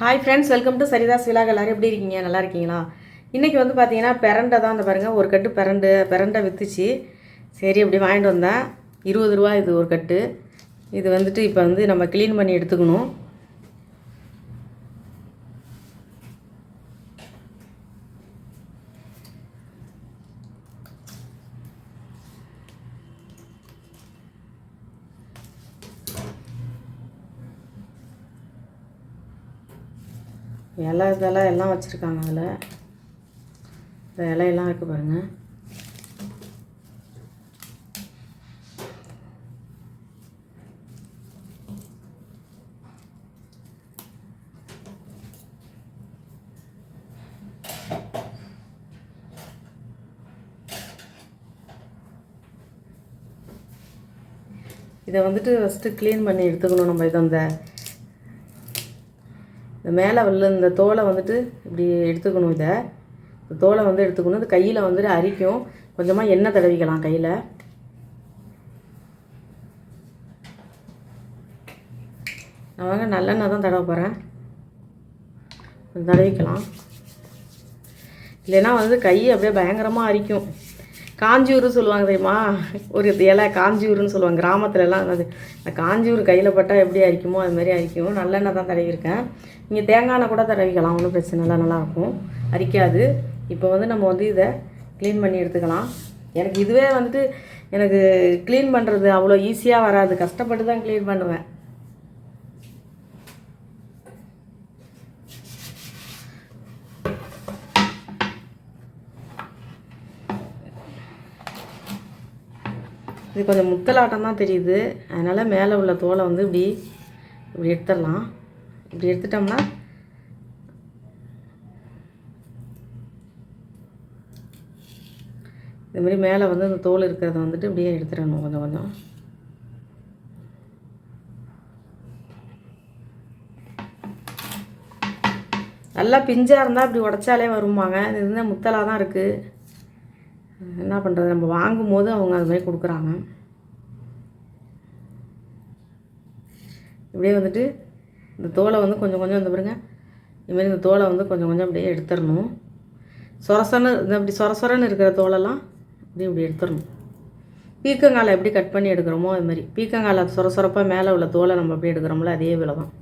Hi friends welcome to Saritha's vlog எல்லோரும் எப்படி இருக்கீங்க? நல்லா இருக்கீங்களா? இன்றைக்கி வந்து பார்த்தீங்கன்னா பிரண்டை தான் அந்த பாருங்கள் ஒரு கட்டு பிரண்டு பிரண்டை விற்றுச்சு சரி அப்படி வாங்கிட்டு வந்தேன். இருபது ரூபா இது ஒரு கட்டு. இது வந்துட்டு இப்போ வந்து நம்ம க்ளீன் பண்ணி எடுத்துக்கணும். இலை இதெல்லாம் எல்லாம் வச்சுருக்காங்க அதில். இந்த இலையெல்லாம் இருக்குது பாருங்கள் இதை வந்துட்டு ஃபஸ்ட்டு க்ளீன் பண்ணி எடுத்துக்கணும் நம்ம இதை அந்த இந்த மேலே உள்ள இந்த தோலை வந்துட்டு இப்படி எடுத்துக்கணும் இதை. இந்த தோலை வந்து எடுத்துக்கணும். இது கையில் வந்துட்டு அரிக்கும். கொஞ்சமாக எண்ணெய் தடவிக்கலாம் கையில். நான் வாங்க நல்லெண்ணெய் தான் தடவ போகிறேன் தடவிக்கலாம். இல்லைன்னா வந்து கை அப்படியே பயங்கரமாக அரிக்கும். காஞ்சியூர்னு சொல்லுவாங்க தெரியுமா? ஒரு இலை காஞ்சியூர்னு சொல்லுவாங்க. கிராமத்துலலாம் அது அந்த காஞ்சியூர் கையில் பட்டால் எப்படி அரிக்குமோ அது மாதிரி அரிக்கும். நல்லெண்ணெய் தான் தடவிருக்கேன் நீங்கள் தேங்காய் எண்ணெய் கூட தடவிக்கலாம். ஒன்றும் பிரச்சனை இல்லை. நல்லாயிருக்கும் அரிக்காது. இப்போ வந்து நம்ம வந்து இதை க்ளீன் பண்ணி எடுத்துக்கலாம். எனக்கு இதுவே வந்துட்டு எனக்கு க்ளீன் பண்ணுறது அவ்வளோ ஈஸியாக வராது. கஷ்டப்பட்டு தான் க்ளீன் பண்ணுவேன். இது கொஞ்சம் முத்தலாட்டம் தான் தெரியுது. அதனால் மேலே உள்ள தோலை வந்து இப்படி இப்படி எடுத்துடலாம். இப்படி எடுத்துட்டோம்னா இது மாதிரி மேலே வந்து அந்த தோல் இருக்கிறத வந்துட்டு இப்படியே எடுத்துடணும் கொஞ்சம் கொஞ்சம். நல்லா பிஞ்சாக இருந்தால் இப்படி உடச்சாலே வருமாங்க இது வந்து முத்தலாக தான் இருக்குது என்ன பண்ணுறது நம்ம வாங்கும் போது அவங்க அது மாதிரி கொடுக்குறாங்க. இப்படியே வந்துட்டு இந்த தோலை வந்து கொஞ்சம் கொஞ்சம் வந்து பாருங்க. இதுமாரி இந்த தோலை வந்து கொஞ்சம் கொஞ்சம் அப்படியே எடுத்துடணும். சொரசொன்னு இந்த இப்படி சொரசொரன்னு இருக்கிற தோலெல்லாம் அப்படியே இப்படி எடுத்துடணும். பீக்கங்காலை எப்படி கட் பண்ணி எடுக்கிறோமோ அது மாதிரி. பீக்கங்காலை சொர சொரப்பாக மேலே உள்ள தோலை நம்ம அப்படியே எடுக்கிறோம்ல அதே விலை தான்.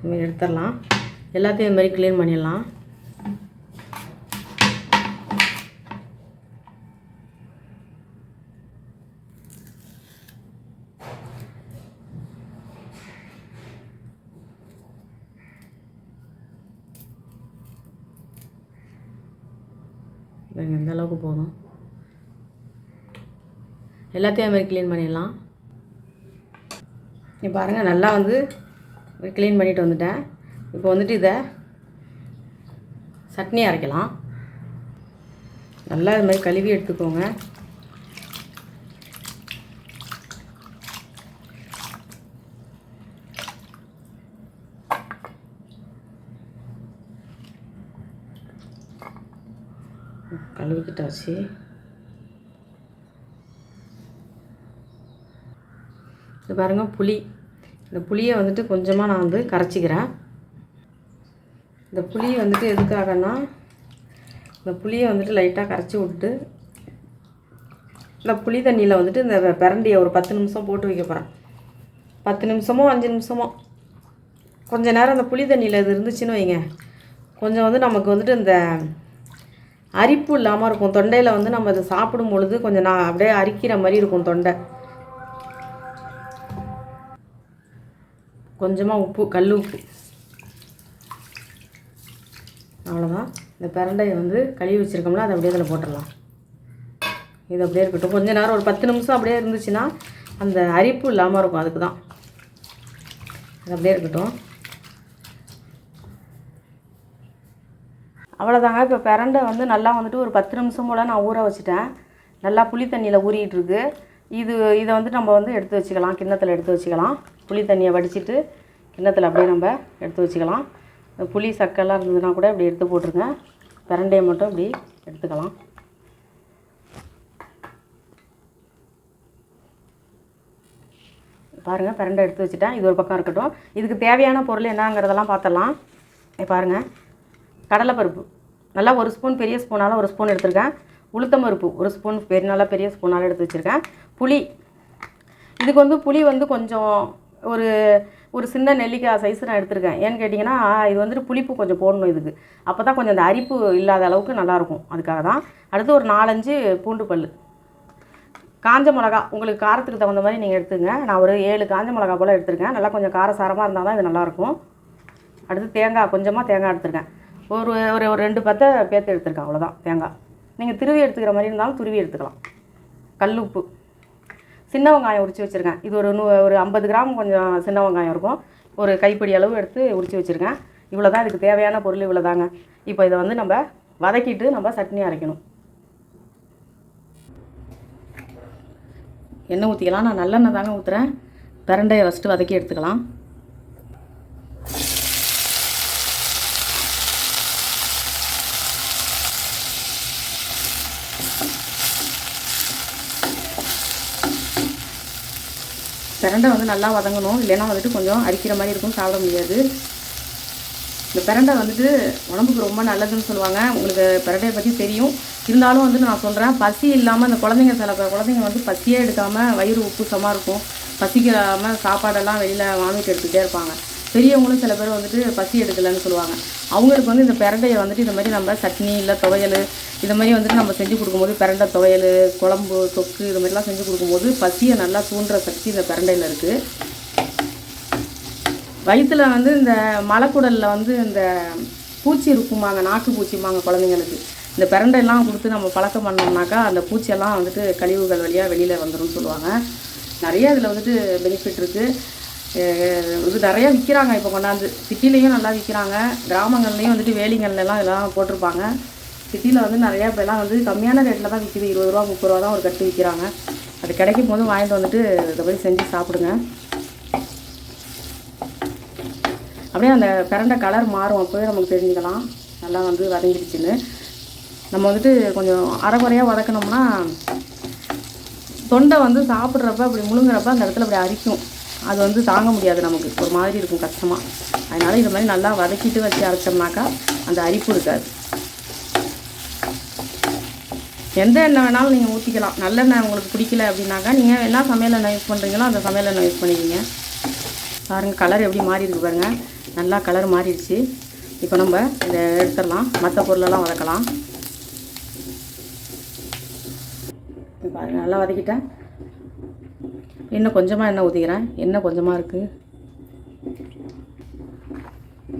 இதுமாரி எடுத்துடலாம். எல்லாத்தையும் இது மாதிரி க்ளீன் பண்ணிடலாம் பாருங்க இந்த அளவுக்கு போதும் எல்லாத்தையும் மாதிரி க்ளீன் பண்ணிடலாம். இப்போ பாருங்கள் நல்லா வந்து க்ளீன் பண்ணிட்டு வந்துட்டேன். இப்போ வந்துட்டு இதை சட்னி அரைக்கலாம். நல்லா இது மாதிரி கழுவி எடுத்துக்கோங்க. கழுவிக்கிட்டாச்சு. இது பாருங்கள் புளி. இந்த புளியை வந்துட்டு கொஞ்சமாக நான் வந்து கரைச்சிக்கிறேன். இந்த புளி வந்துட்டு எதுக்காகன்னா இந்த புளியை வந்துட்டு லைட்டாக கரைச்சி விட்டு இந்த புளி தண்ணியில் வந்துட்டு இந்த பிரண்டியை ஒரு பத்து நிமிஷம் போட்டு வைக்க போகிறேன் பத்து நிமிஷமோ அஞ்சு நிமிஷமோ. கொஞ்சம் நேரம் அந்த புளி தண்ணியில் இது இருந்துச்சுன்னு வைங்க. கொஞ்சம் வந்து நமக்கு வந்துட்டு இந்த அரிப்பு இல்லாமல் இருக்கும். தொண்டையில் வந்து நம்ம இதை சாப்பிடும் பொழுது கொஞ்சம் நான் அப்படியே அரிக்கிற மாதிரி இருக்கும் தொண்டை. கொஞ்சமாக உப்பு கல் உப்பு. அவ்வளோதான் இந்த பிரண்டையை வந்து கழுவி வச்சுருக்கோம்ல அதை அப்படியே இதில் போட்டுடலாம். இது அப்படியே இருக்கட்டும். கொஞ்ச நேரம் ஒரு பத்து நிமிஷம் அப்படியே இருந்துச்சுன்னா அந்த அரிப்பு இல்லாமல் இருக்கும் அதுக்கு தான் அது அப்படியே இருக்கட்டும். அவ்வளோதாங்க இப்போ பிரண்டை வந்து நல்லா வந்துட்டு ஒரு பத்து நிமிஷம் போல் நான் ஊற வச்சுட்டேன். நல்லா புளி தண்ணியில் ஊறிட்டு இது இதை வந்து நம்ம வந்து எடுத்து வச்சுக்கலாம். கிண்ணத்தில் எடுத்து வச்சுக்கலாம். புளி தண்ணியை வடிச்சிட்டு கிண்ணத்தில் அப்படியே நம்ம எடுத்து வச்சுக்கலாம். புளி சக்கெல்லாம் இருந்ததுன்னா கூட இப்படி எடுத்து போட்டுருங்க. பிரண்டையை மட்டும் இப்படி எடுத்துக்கலாம். பாருங்கள் பிரண்டை எடுத்து வச்சுட்டேன். இது ஒரு பக்கம் இருக்கட்டும். இதுக்கு தேவையான பொருள் என்னங்கிறதெல்லாம் பார்த்துடலாம் பாருங்கள் கடலைப்பருப்பு. நல்லா ஒரு ஸ்பூன் பெரிய ஸ்பூனால் ஒரு ஸ்பூன் எடுத்திருக்கேன். உளுத்தம் பருப்பு ஒரு ஸ்பூன் பெரிய நல்லா பெரிய ஸ்பூனால் எடுத்து வச்சுருக்கேன். புளி. இதுக்கு வந்து புளி வந்து கொஞ்சம் ஒரு ஒரு சின்ன நெல்லிக்காய் சைஸ் நான் எடுத்திருக்கேன். ஏன்னு கேட்டிங்கன்னா இது வந்துட்டு புளிப்பு கொஞ்சம் போடணும் இதுக்கு. அப்போ தான் கொஞ்சம் அந்த அரிப்பு இல்லாத அளவுக்கு நல்லாயிருக்கும். அதுக்காக தான். அடுத்து ஒரு நாலஞ்சு பூண்டு பல் காஞ்ச மிளகா உங்களுக்கு காரத்துக்கு தகுந்த மாதிரி நீங்கள் எடுத்துங்க. நான் ஒரு ஏழு காஞ்ச மிளகா போல் எடுத்திருக்கேன். நல்லா கொஞ்சம் காரசாரமாக இருந்தால் தான் இது நல்லாயிருக்கும். அடுத்து தேங்காய் கொஞ்சமாக தேங்காய் எடுத்திருக்கேன். ஒரு ஒரு ஒரு ரெண்டு பத்தை பேத்து எடுத்துருக்கேன் அவ்வளோதான் தேங்காய். நீங்கள் திருவி எடுத்துக்கிற மாதிரி இருந்தாலும் துருவி எடுத்துக்கலாம். கல் உப்பு. சின்ன வெங்காயம் உரித்து வச்சுருக்கேன். இது ஒரு நூ ஒரு ஐம்பது கிராம் கொஞ்சம் சின்ன வெங்காயம் இருக்கும். ஒரு கைப்பிடி அளவு எடுத்து உரித்து வச்சுருக்கேன். இவ்வளோ தான் இதுக்கு தேவையான பொருள் இவ்வளோ தாங்க இப்போ இதை வந்து நம்ம வதக்கிட்டு நம்ம சட்னி அரைக்கணும். எண்ணெய் ஊற்றிக்கலாம் நான் நல்லெண்ணெய் தாங்க ஊற்றுறேன் பிரண்டையை ஃபஸ்ட்டு வதக்கி எடுத்துக்கலாம். பிரண்டை வந்து நல்லா வதங்கணும். இல்லைன்னா வந்துட்டு கொஞ்சம் அரிக்கிற மாதிரி இருக்கும் சாப்பிட முடியாது. இந்த பிரண்டை வந்துட்டு உடம்புக்கு ரொம்ப நல்லதுன்னு சொல்லுவாங்க. உங்களுக்கு பிரண்டையை பற்றி தெரியும். இருந்தாலும் வந்து நான் சொல்கிறேன் பசி இல்லாமல் இந்த குழந்தைங்க சில குழந்தைங்க வந்து பசியே எடுக்காமல் வயிறு உப்புசமாக இருக்கும். பசிக்காமல் சாப்பாடெல்லாம் வெளியில் வாங்கிட்டு எடுத்துகிட்டே இருப்பாங்க. பெரியவங்களும் சில பேர் வந்துட்டு பசி எடுக்கலைன்னு சொல்லுவாங்க. அவங்களுக்கு வந்து இந்த பிரண்டையை வந்துட்டு இந்த மாதிரி நம்ம சட்னி இல்லை துவையல் இது மாதிரி வந்துட்டு நம்ம செஞ்சு கொடுக்கும்போது பிரண்டை துவையல் குழம்பு தொக்கு இது மாதிரிலாம் செஞ்சு கொடுக்கும்போது பசியை நல்லா தூண்டுற சக்தி இந்த பிரண்டையில் இருக்குது வயிற்றில் வந்து இந்த மலைக்குடலில் வந்து இந்த பூச்சி இருக்குமாங்க நாக்கு பூச்சிமாங்க குழந்தைங்களுக்கு. இந்த பிரண்டையெல்லாம் கொடுத்து நம்ம பழக்கம் பண்ணோம்னாக்கா அந்த பூச்சியெல்லாம் வந்துட்டு கழிவுகள் வழியாக வெளியில் வந்துடும் சொல்லுவாங்க. நிறைய இதில் வந்துட்டு பெனிஃபிட் இருக்குது இது நிறையா விற்கிறாங்க இப்போ கொண்டாந்து சிட்டிலையும் நல்லா விற்கிறாங்க கிராமங்கள்லேயும் வந்துட்டு வேலிங்கள்லாம் இதெல்லாம் போட்டிருப்பாங்க. சிட்டியில் வந்து நிறையா இப்போலாம் வந்து கம்மியான ரேட்டில் தான் விற்கிது இருபது ரூபா முப்பது ரூபா தான் ஒரு கட்டு விற்கிறாங்க அது கிடைக்கும் போது வாங்கிட்டு வந்துட்டு இதை போய் செஞ்சு சாப்பிடுங்க. அப்படியே அந்த பிரண்டை கலர் மாறும். அப்போவே நமக்கு தெரிஞ்சுக்கலாம் நல்லா வந்து வதங்கிடுச்சுன்னு. நம்ம வந்துட்டு கொஞ்சம் அரைக்குறையாக வதக்கினோம்னா தொண்டை வந்து சாப்பிட்றப்ப அப்படி முழுங்குறப்ப அந்த இடத்துல அப்படி அரிக்கும். அது வந்து தாங்க முடியாது நமக்கு. ஒரு மாதிரி இருக்கும் கஷ்டமாக அதனால் இது மாதிரி நல்லா வதக்கிட்டு வச்சு அரைச்சோம்னாக்கா அந்த அரிப்பு இருக்காது. எந்த எண்ணெய் வேணாலும் நீங்கள் ஊற்றிக்கலாம் நல்லெண்ணெய் உங்களுக்கு பிடிக்கல அப்படின்னாக்கா நீங்கள் என்ன சமையல் எண்ணெய் யூஸ் பண்ணுறீங்களோ அந்த சமையல் எண்ணெய் யூஸ் பண்ணிக்கிங்க. பாருங்கள் கலர் எப்படி மாறி இருக்கு பாருங்கள் நல்லா கலர் மாறிடுச்சு. இப்போ நம்ம இதை எடுத்துடலாம். மற்ற பொருளெல்லாம் வதக்கலாம். இப்போ பாருங்கள் நல்லா வதக்கிட்டேன். இன்னும் கொஞ்சமாக எண்ணெய் ஊற்றிக்கிறேன் எண்ணெய் கொஞ்சமாக இருக்குது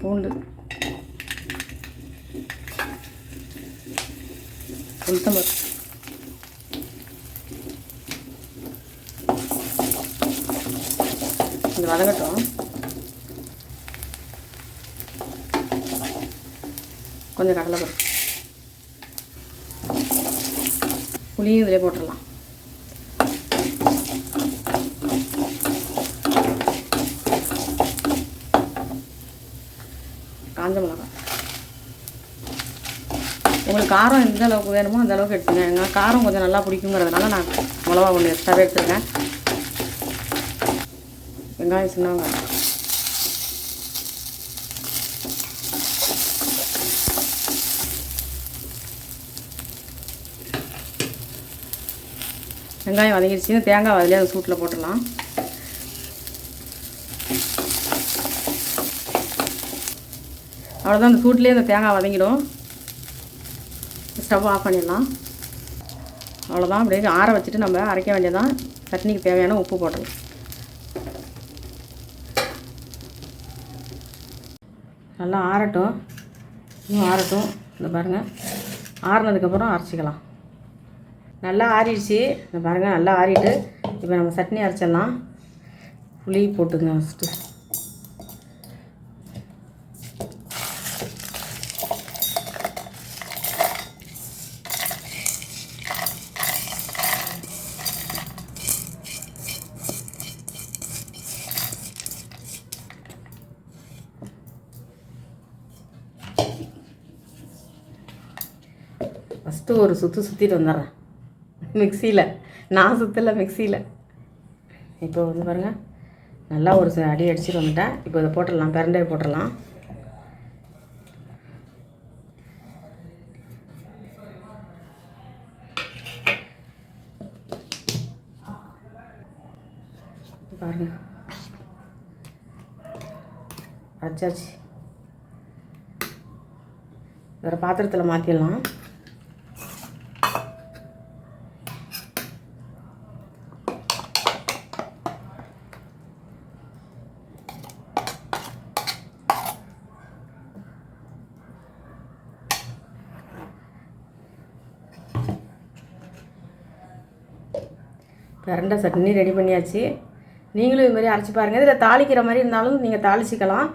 பூண்டு. உளுத்தம்பருப்பு இது வதங்கட்டும். கொஞ்சம் கடலைப்பருப்பு. புளியும் இதிலே போட்டுடலாம் காஞ்ச மிளகாய் உங்களுக்கு காரம் எந்த அளவுக்கு வேணுமோ அந்த அளவுக்கு எடுத்துக்கேன் எங்கள் காரம் கொஞ்சம் நல்லா பிடிக்குங்கிறதுனால நான் மிளகா ஒன்று எக்ஸ்ட்ராவே எடுத்துருக்கேன் வெங்காயம் சின்ன வெங்காயம். வெங்காயம் வதங்கிடுச்சின்னு தேங்காய் அதிலே அந்த சூட்டில் போட்டுடலாம். அவ்வளோதான் அந்த சூட்லேயே அந்த தேங்காய் வதங்கிடும். ஸ்டவ் ஆஃப் பண்ணிடலாம். அவ்வளோதான் அப்படியே ஆற வச்சுட்டு நம்ம அரைக்க வேண்டியதான் சட்னிக்கு தேவையான உப்பு போடலாம் நல்லா ஆறட்டும். இன்னும் ஆறட்டும். இந்த பாருங்கள் ஆறுனதுக்கப்புறம் அரைச்சிக்கலாம். நல்லா ஆறிடுச்சு. இந்த பாருங்கள் நல்லா ஆறிட்டு இப்போ நம்ம சட்னி அரைச்சிடலாம். புளி போட்டுங்க ஃபஸ்ட்டு ஃபஸ்ட்டு ஒரு சுற்று சுற்றிட்டு வந்துடுறேன். மிக்சியில். நான் சுற்றலை மிக்சியில். இப்போ வந்து பாருங்கள் நல்லா ஒரு ச- அடி அடிச்சுட்டு வந்துட்டேன். இப்போ இதை போட்டுடலாம். பிரண்டையை போட்டுடலாம். பாருங்க. அரைச்சாச்சு வேறு பாத்திரத்தில் மாற்றிடலாம் பிரண்டை சட்னி ரெடி பண்ணியாச்சு. நீங்களும் இது மாதிரி அரைச்சி பாருங்கள் இதில் தாளிக்கிற மாதிரி இருந்தாலும் நீங்கள் தாளிச்சிக்கலாம்.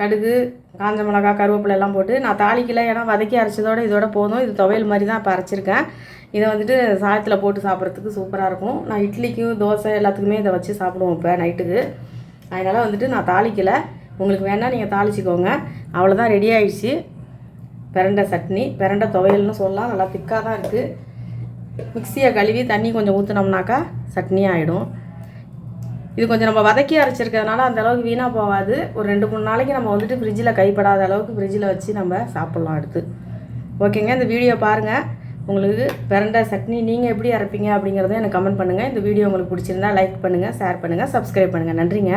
கடுகு காஞ்ச மிளகா கருவேப்பிலை எல்லாம் போட்டு நான் தாளிக்கல. ஏன்னா வதக்கி அரைச்சதோட இதோட போதும். இது துவையல் மாதிரி தான் இப்போ அரைச்சிருக்கேன். இதை வந்துட்டு சாதத்தில் போட்டு சாப்பிட்றதுக்கு சூப்பராக இருக்கும். நான் இட்லிக்கும் தோசை எல்லாத்துக்குமே இதை வச்சு சாப்பிடுவோம் இப்போ நைட்டுக்கு. அதனால் வந்துட்டு நான் தாளிக்கலை. உங்களுக்கு வேணால் நீங்கள் தாளிச்சிக்கோங்க. அவ்வளோதான் ரெடி ஆயிடுச்சு. பிரண்டை சட்னி பிரண்டை துவையல்னு சொல்லலாம். நல்லா திக்காக தான் இருக்குது மிக்சியை கழுவி தண்ணி கொஞ்சம் ஊற்றுனோம்னாக்கா சட்னி ஆகிடும் இது கொஞ்சம் நம்ம வதக்கி அரைச்சிருக்கிறதுனால அந்த அளவுக்கு வீணாக போகாது. ஒரு ரெண்டு மூணு நாளைக்கு நம்ம வந்துட்டு ஃப்ரிட்ஜில் கைப்படாத அளவுக்கு ஃப்ரிட்ஜில் வச்சு நம்ம சாப்பிட்லாம் அடுத்து. ஓகேங்க இந்த வீடியோ பாருங்கள் உங்களுக்கு பிறண்ட சட்னி நீங்கள் எப்படி அரைப்பீங்க அப்படிங்கிறத எனக்கு கமெண்ட் பண்ணுங்கள் இந்த வீடியோ உங்களுக்கு பிடிச்சிருந்தா லைக் பண்ணுங்கள் ஷேர் பண்ணுங்கள் சப்ஸ்கிரைப் பண்ணுங்கள் நன்றிங்க.